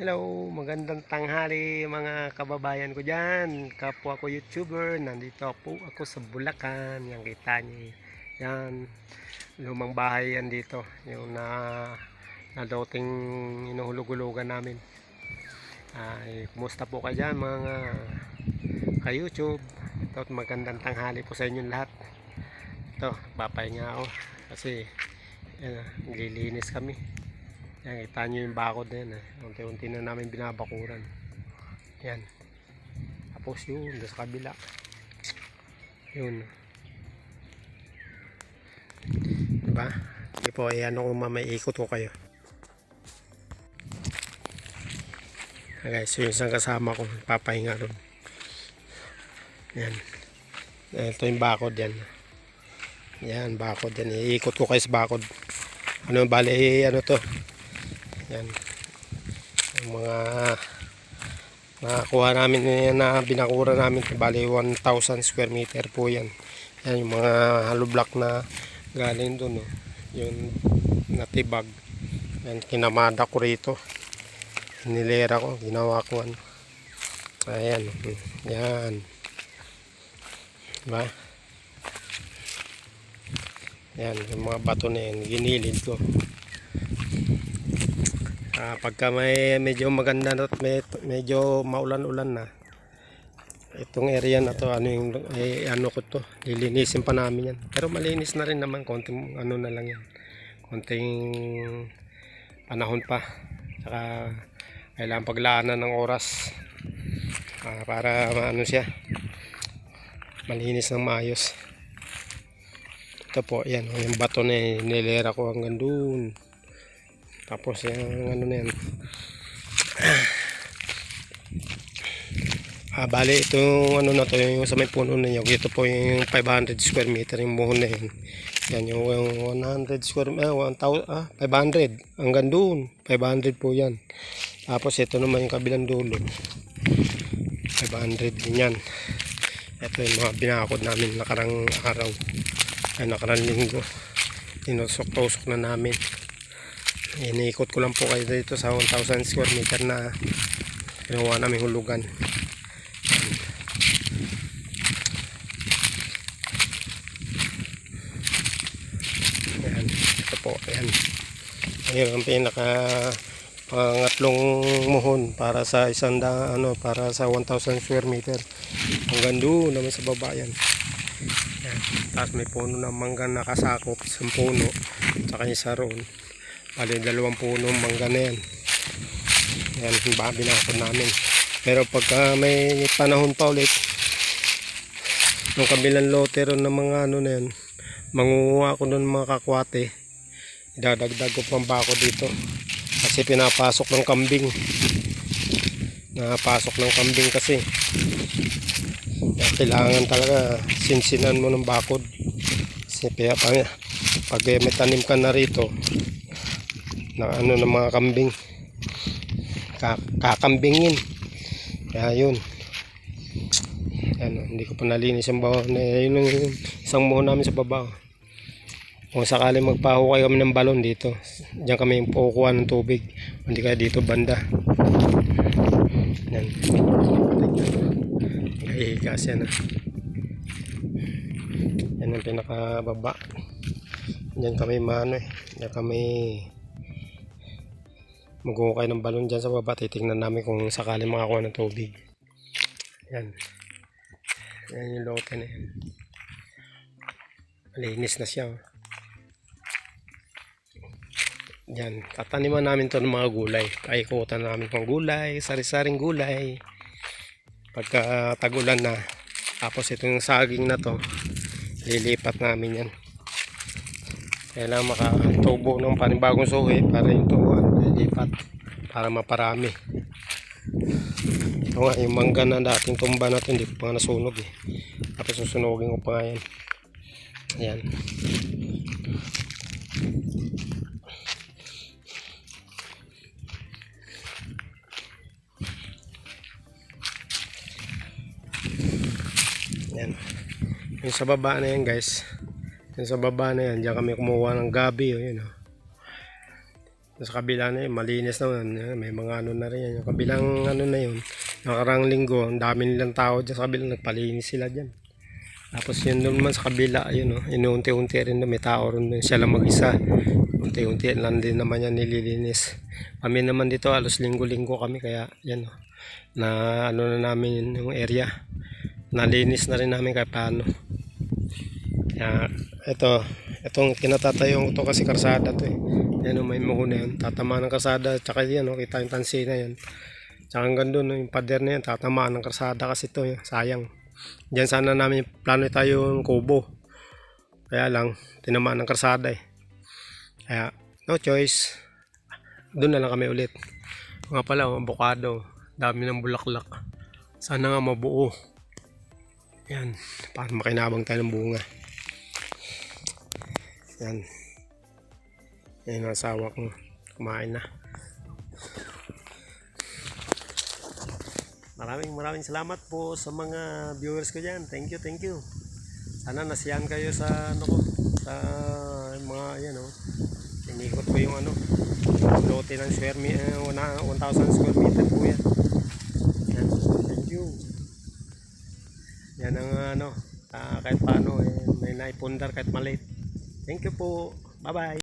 Hello, magandang tanghali mga kababayan ko dyan. Kapwa ko YouTuber, nandito po ako sa Bulacan. Yan kita niyo. Yan, lumang bahay yan dito. Yung na nadoting inuhulog-hulugan namin. Ay, kumusta po ka dyan mga ka-YouTube? Ito, magandang tanghali po sa inyong lahat. Ito, papahinga ako. Kasi, yan, naglilinis kami. Yan, kita nyo yung bakod na yan. Eh. Unti-unti na namin binabakuran. Yan. Tapos yun, doon sa kabila. Yun. Diba? Hindi po, eh, ano kung mamaikot ko kayo. Ah, guys, so yung isang kasama ko, papahinga ron. Yan. Ito yung bakod yan. Yan, bakod yan. Iikot ko kayo sa bakod. Ano, bali, ano to? Yan. Yung mga nakakuha namin yan na binakura namin. Bali 1,000 square meter po yan. Yan yung mga hollow block na galing doon. No? Yung natibag. Yan, kinamada ko rito. Nilera ko. Ginawa ko ano. Ayan. Yan. Diba? Yan, yung mga bato na yan, ginilid ko. Ah, pagka may medyo maganda na at medyo maulan-ulan na. Itong area na to, ano yung eh, ano ko to, lilinisin pa namin yan. Pero malinis na rin naman, konting ano na lang yan. Konting panahon pa. Saka kailangan paglaanan ng oras ah, para ano siya malinis ng maayos. Ito po, yan, yung bato na nilera ko hanggang doon. Tapos yung ano na yan. Ah, bali itong ano na to yung sa may puno na yun. Ito po yung 500 square meter yung muhon na yun. Yan yung, yung 100 square 1,000 ah, 500 hanggang doon. 500 po yan. Tapos ito naman yung kabilang dulo. 500 din yan. Ito yung mga binakod namin nakarang araw. Ay, nakarang linggo. Tinusok-tusok na namin. Iniikot ko lang po kayo dito sa 1,000 square meter na ginawa namin hulugan. Ayan. Ito po. Ayan. Ayan ang pinaka pangatlong muhon para sa isang da, ano para sa 1,000 square meter hanggang doon naman sa baba yan yan. tapos may puno ng mangga nakasakop sa puno tsaka isa roon bali dalawang puno ng mangga na yan. Yung ba binakot namin. Pero pagka may panahon pa ulit yung kabilang lote ron ng mga ano na yan mangunguha ko nun mga kakwate. Idadagdag ko pang bako dito. Kasi pinapasok ng kambing. Napasok ng kambing kasi. Kailangan talaga sinsinan mo ng bakod kasi pag, pag may tanim ka na rito na ano ng mga kambing. Ka- kakambingin. Kaya yun. Ano, hindi ko pa nalinis bawa. Na yun yung isang muho namin sa baba. Kung sakali magpahukay kami ng balon dito diyan kami pukuha ng tubig. Hindi kaya dito banda. Yan. Nahihiga siya na. Yan ang pinakababa. Diyan kami mano eh. Diyan kami maghuhukay ng balon dyan sa baba titingnan namin kung sakali makakuha ng tubig yan yan yung lote na yan malinis na siya oh. Yan, tataniman namin to ng mga gulay. Paikutan namin ng gulay, sari-saring gulay. Pagka tagulan na, tapos itong saging na to, lilipat namin yan. Kailangan makatubo ng panibagong suhi para yung tuwan, lilipat para maparami. Ito nga, yung mangga na dating tumba na to, hindi ko pa nga nasunog eh. Tapos susunugin ko pa nga yan. Ayan. Yan. Yung sa baba na yan guys. Yung sa baba na yan, diyan kami kumuha ng gabi. Oh, yun, oh. Sa kabila na yun, malinis naman. Yan, May mga ano na rin yan. Yung kabilang ano na yun. Yung karang linggo, ang dami nilang tao dyan sa kabila. Nagpalinis sila dyan. Tapos yun naman sa kabila, ayun o. Inuunti-unti rin doon. May tao rin doon. Siya lang mag-isa. Unti-unti lang din naman yan nililinis. Kami naman dito, alos linggo-linggo kami. Kaya yan o. Na ano na namin yun, yung area. Nalinis na rin namin kahit paano. Kaya ito, itong kinatatayo ko to kasi karsada to eh. Yan o, may mahuna yun. Tatamaan ng karsada. Tsaka yan o, kita yung tansina yan. Tsaka hanggang doon, yung pader na yan, tatamaan ng karsada kasi to eh. Sayang. Diyan sana namin plano tayo yung kubo. Kaya lang, tinamaan ng karsada eh. Kaya, no choice. Doon na lang kami ulit. Nga pala, oh, avocado. Dami ng bulaklak. Sana nga mabuo. Yan. Para makinabang tayo ng bunga. Yan. Yan ang asawa ko. Kumain na. Maraming maraming salamat po sa mga viewers ko dyan. Thank you, thank you. Sana nasiyan kayo sa ano ko, sa mga yan oh. Inikot ko yung ano, lote ng square mi, eh, una- 1,000 square meter po yan. Yan, thank you. Yan ang ano, ah, kahit paano, eh, may naipundar kahit maliit. Thank you po. Bye-bye.